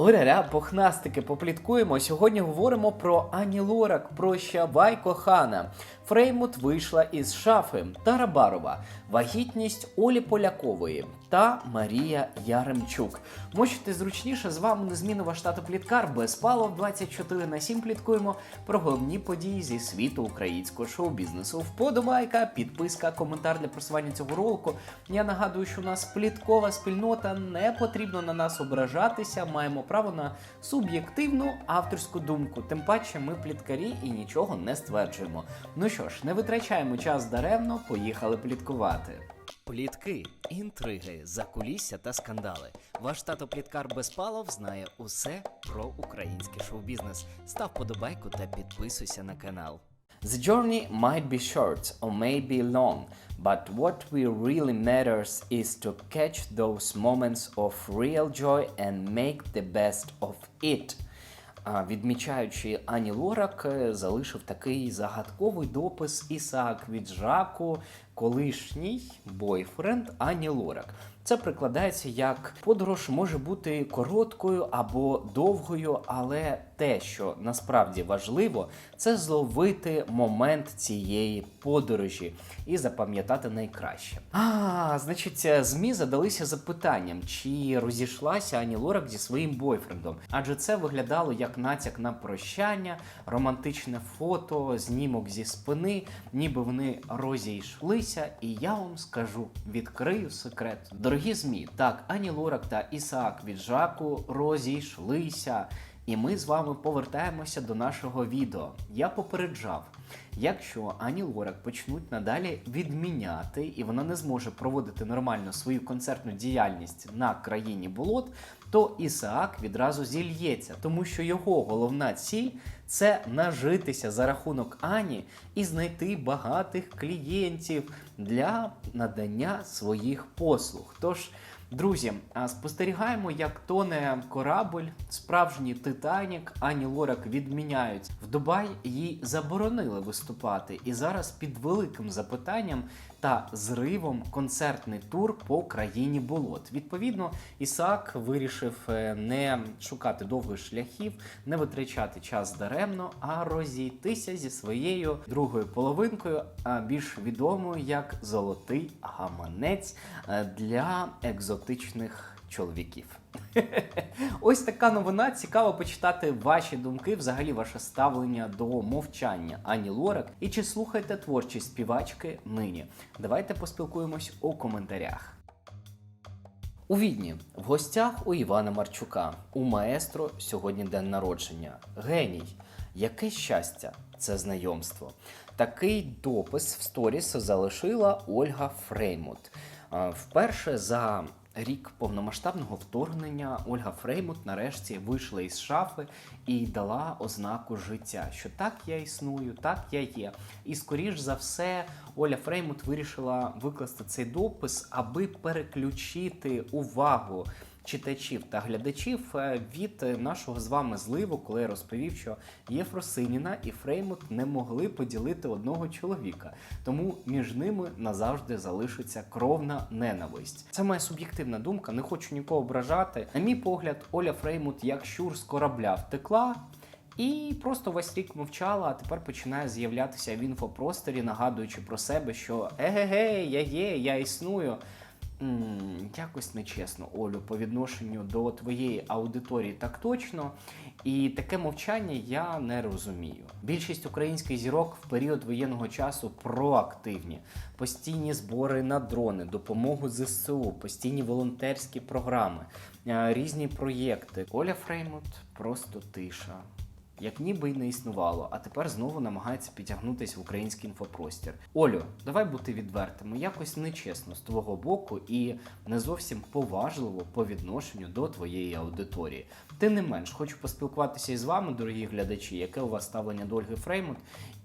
Оря, похнастики, попліткуємо. Сьогодні говоримо про Ані Лорак, про Щабай кохана. Фреймут вийшла із шафи Тара Барова, вагітність Олі Полякової та Марія Яремчук. Можете зручніше з вами незмінного штату Пліткар без палов 24 на 7 пліткуємо про головні події зі світу українського шоу-бізнесу. Вподобайка, підписка, коментар для просування цього ролику. Я нагадую, що у нас пліткова спільнота, не потрібно на нас ображатися. Маємо право на суб'єктивну авторську думку. Тим паче, ми пліткарі і нічого не стверджуємо. Ну що ж, не витрачаємо час даремно, поїхали пліткувати. Плітки, інтриги, закулісся та скандали. Ваш тато Пліткар Безпалов знає усе про український шоу-бізнес. Став подобайку та підписуйся на канал. The journey might be short or may be long, but what really matters is to catch those moments of real joy and make the best of it. Відмічаючи Ані Лорак, е, залишив такий загадковий допис Ісаак Віджаку, колишній бойфренд Ані Лорак. Це прикладається як подорож може бути короткою або довгою, але те, що насправді важливо, це зловити момент цієї подорожі і запам'ятати найкраще. А, значить, ЗМІ задалися запитанням, чи розійшлася Ані Лорак зі своїм бойфрендом, адже це виглядало як натяк на прощання, романтичне фото, знімок зі спини, ніби вони розійшлися. І я вам скажу, відкрию секрет. Дорогі ЗМІ, так, Ані Лорак та Ісаак від Жаку розійшлися. І ми з вами повертаємося до нашого відео. Я попереджав, якщо Ані Лорак почнуть надалі відміняти, і вона не зможе проводити нормально свою концертну діяльність на країні болот, то Ісаак відразу зільється, тому що його головна ціль це нажитися за рахунок Ані і знайти багатих клієнтів для надання своїх послуг. Тож. Друзі, спостерігаємо, як тоне корабль, справжній Титанік, Ані Лорак відміняють. В Дубай їй заборонили виступати, і зараз під великим запитанням та зривом концертний тур по країні болот. Відповідно, Ісаак вирішив е, не шукати довгих шляхів, не витрачати час даремно, а розійтися зі своєю другою половинкою, більш відомою як золотий гаманець е, для екзотичних чоловіків. Ось така новина. Цікаво почитати ваші думки, взагалі ваше ставлення до мовчання Ані Лорак. І чи слухаєте творчість співачки нині? Давайте поспілкуємось у коментарях. У Відні в гостях у Івана Марчука. У маестро сьогодні день народження. Геній. Яке щастя, це знайомство. Такий допис в сторіс залишила Ольга Фреймут. Вперше за рік повномасштабного вторгнення Ольга Фреймут нарешті вийшла із шафи і дала ознаку життя, що так я існую, так я є. І скоріш за все, Оля Фреймут вирішила викласти цей допис, аби переключити увагу. Читачів та глядачів е, від нашого з вами зливу, коли я розповів, що Єфросиніна і Фреймут не могли поділити одного чоловіка, тому між ними назавжди залишиться кровна ненависть. Це моя суб'єктивна думка, не хочу нікого ображати. На мій погляд, Оля Фреймут як щур з корабля втекла. І просто весь рік мовчала, а тепер починає з'являтися в інфопросторі, нагадуючи про себе, що еге-ге, я є, я існую. Якось нечесно, Олю, по відношенню до твоєї аудиторії так точно. І таке мовчання я не розумію. Більшість українських зірок в період воєнного часу проактивні, постійні збори на дрони, допомогу ЗСУ, постійні волонтерські програми, е, різні проєкти. Оля Фреймут просто тиша як ніби й не існувало, а тепер знову намагається підтягнутися в український інфопростір. Олю, давай бути відвертими, якось нечесно з твого боку і не зовсім поважливо по відношенню до твоєї аудиторії. Тим не менш, хочу поспілкуватися із вами, дорогі глядачі, яке у вас ставлення до Ольги Фреймут,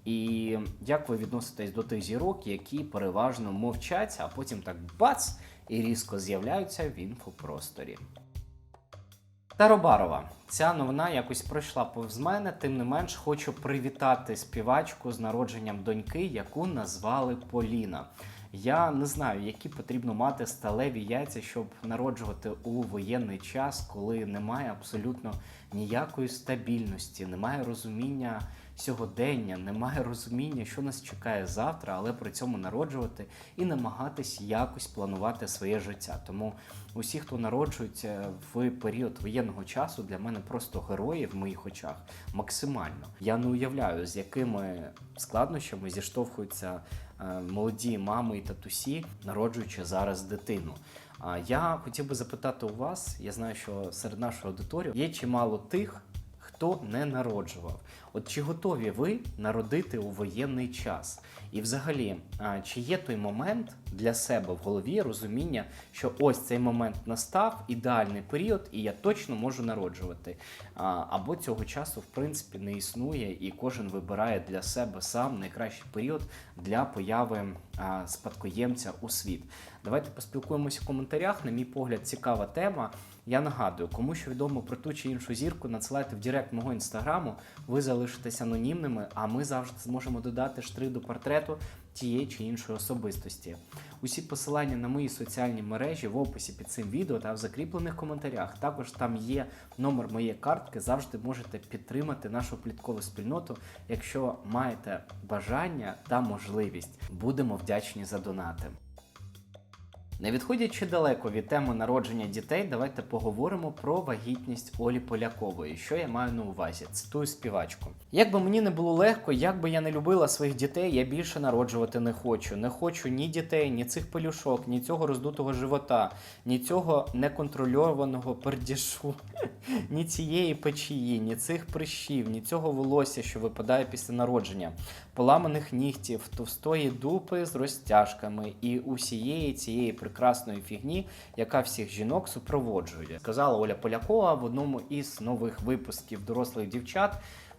і як ви відноситесь до тих зірок, які переважно мовчать, а потім так бац і різко з'являються в інфопросторі. Таробарова. Ця новина якось пройшла повз мене. Тим не менш, хочу привітати співачку з народженням доньки, яку назвали Поліна. Я не знаю, які потрібно мати сталеві яйця, щоб народжувати у воєнний час, коли немає абсолютно ніякої стабільності, немає розуміння сьогодення, немає розуміння, що нас чекає завтра, але при цьому народжувати і намагатись якось планувати своє життя. Тому усі, хто народжується в період воєнного часу, для мене просто герої в моїх очах максимально. Я не уявляю, з якими складнощами зіштовхуються е, молоді мами і татусі, народжуючи зараз дитину. А я хотів би запитати у вас, я знаю, що серед нашої аудиторії є чимало тих, хто не народжував. От чи готові ви народити у воєнний час? І взагалі, чи є той момент для себе в голові розуміння, що ось цей момент настав, ідеальний період, і я точно можу народжувати? Або цього часу, в принципі, не існує, і кожен вибирає для себе сам найкращий період для появи спадкоємця у світ. Давайте поспілкуємося в коментарях. На мій погляд, цікава тема. Я нагадую, кому що відомо про ту чи іншу зірку, надсилайте в Директ мого інстаграму. Ви залишитесь анонімними, а ми завжди зможемо додати штрих до портрету тієї чи іншої особистості. Усі посилання на мої соціальні мережі в описі під цим відео та в закріплених коментарях. Також там є номер моєї картки. Завжди можете підтримати нашу пліткову спільноту, якщо маєте бажання та можливість. Будемо вдячні за донати. Не відходячи далеко від теми народження дітей, давайте поговоримо про вагітність Олі Полякової. Що я маю на увазі? Цитую співачку. Як би мені не було легко, як би я не любила своїх дітей, я більше народжувати не хочу. Не хочу ні дітей, ні цих пелюшок, ні цього роздутого живота, ні цього неконтрольованого пердішу, ні цієї печії, ні цих прищів, ні цього волосся, що випадає після народження, поламаних нігтів, товстої дупи з розтяжками і усієї цієї прекрасної фігні, яка всіх жінок супроводжує. Сказала Оля Полякова в одному із нових випусків дорослих дівчат.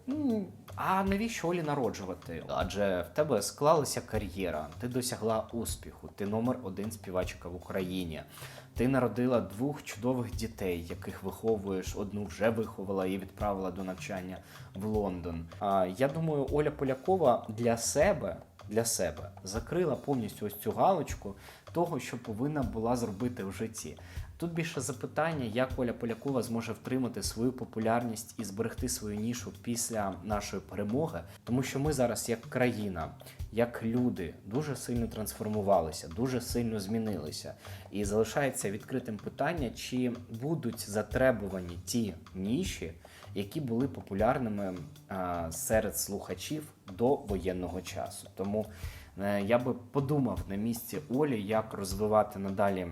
«Ну, А навіщо Олі народжувати? Адже в тебе склалася кар'єра, ти досягла успіху, ти номер один співачка в Україні. Ти народила двох чудових дітей, яких виховуєш. Одну вже виховала і відправила до навчання в Лондон. А я думаю, Оля Полякова для себе для себе закрила повністю ось цю галочку того, що повинна була зробити в житті. Тут більше запитання, як Оля Полякова зможе втримати свою популярність і зберегти свою нішу після нашої перемоги, тому що ми зараз, як країна, як люди, дуже сильно трансформувалися, дуже сильно змінилися. І залишається відкритим питання, чи будуть затребувані ті ніші, які були популярними а, серед слухачів до воєнного часу. Тому е, я би подумав на місці Олі, як розвивати надалі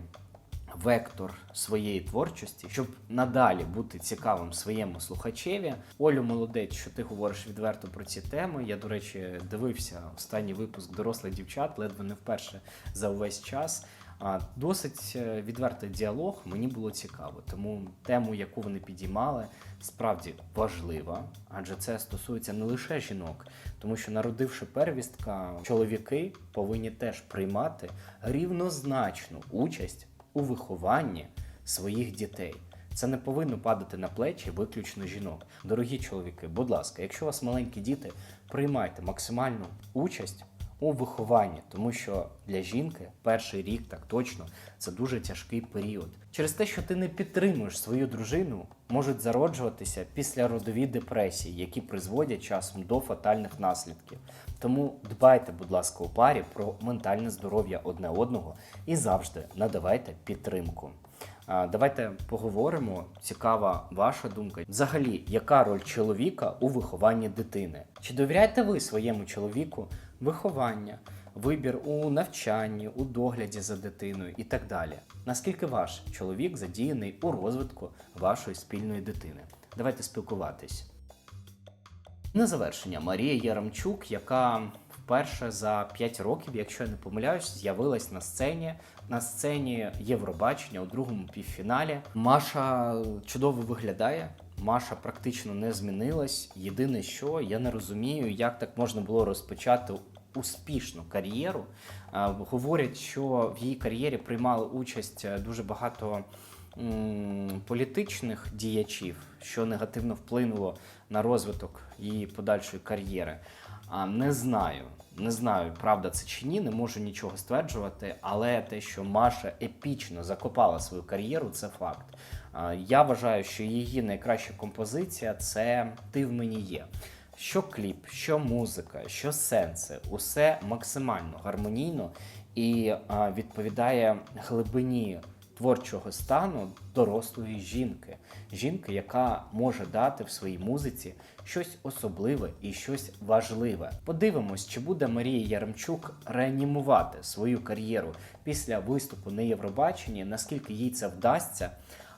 вектор своєї творчості, щоб надалі бути цікавим своєму слухачеві. Олю, молодець, що ти говориш відверто про ці теми. Я, до речі, дивився останній випуск дорослих дівчат, ледве не вперше за увесь час. А досить е, відвертий діалог мені було цікаво, тому тему, яку вони підіймали, справді важлива, адже це стосується не лише жінок, тому що народивши первістка, чоловіки повинні теж приймати рівнозначну участь у вихованні своїх дітей. Це не повинно падати на плечі виключно жінок. Дорогі чоловіки, будь ласка, якщо у вас маленькі діти, приймайте максимальну участь у вихованні, тому що для жінки перший рік так точно це дуже тяжкий період. Через те, що ти не підтримуєш свою дружину, можуть зароджуватися післяродові депресії, які призводять часом до фатальних наслідків. Тому дбайте, будь ласка, у парі про ментальне здоров'я одне одного і завжди надавайте підтримку. Давайте поговоримо. Цікава ваша думка. Взагалі, яка роль чоловіка у вихованні дитини? Чи довіряєте ви своєму чоловіку виховання, вибір у навчанні, у догляді за дитиною і так далі? Наскільки ваш чоловік задіяний у розвитку вашої спільної дитини? Давайте спілкуватись. На завершення Марія Яремчук, яка вперше за 5 років, якщо я не помиляюсь, з'явилась на сцені на сцені Євробачення у другому півфіналі. Маша чудово виглядає. Маша практично не змінилась. Єдине, що я не розумію, як так можна було розпочати успішну кар'єру. Говорять, що в її кар'єрі приймали участь е, дуже багато політичних діячів, що негативно вплинуло на розвиток її подальшої кар'єри. А, не знаю. Не знаю, правда це чи ні, не можу нічого стверджувати, але те, що Маша епічно закопала свою кар'єру, це факт. Я вважаю, що її найкраща композиція це Ти в мені є. Що кліп, що музика, що сенси, усе максимально гармонійно і відповідає глибині творчого стану дорослої жінки. Жінки, яка може дати в своїй музиці щось особливе і щось важливе. Подивимось, чи буде Марія Яремчук реанімувати свою кар'єру після виступу на Євробаченні, наскільки їй це вдасться.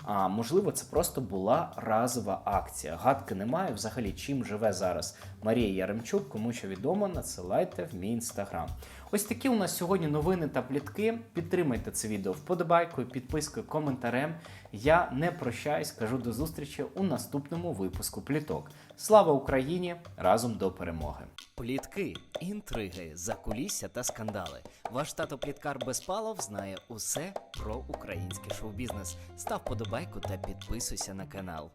А можливо, це просто була разова акція. Гадки немає взагалі, чим живе зараз Марія Яремчук. Кому що відомо, надсилайте в мій інстаграм. Ось такі у нас сьогодні новини та плітки. Підтримайте це відео вподобайкою, підпискою, коментарем. Я не прощаюсь, кажу до зустрічі у наступному випуску пліток. Слава Україні! Разом до перемоги! Плітки, інтриги, закулісся та скандали. Ваш тато Пліткар Безпалов знає усе про український шоу-бізнес. Став подобайку та підписуйся на канал.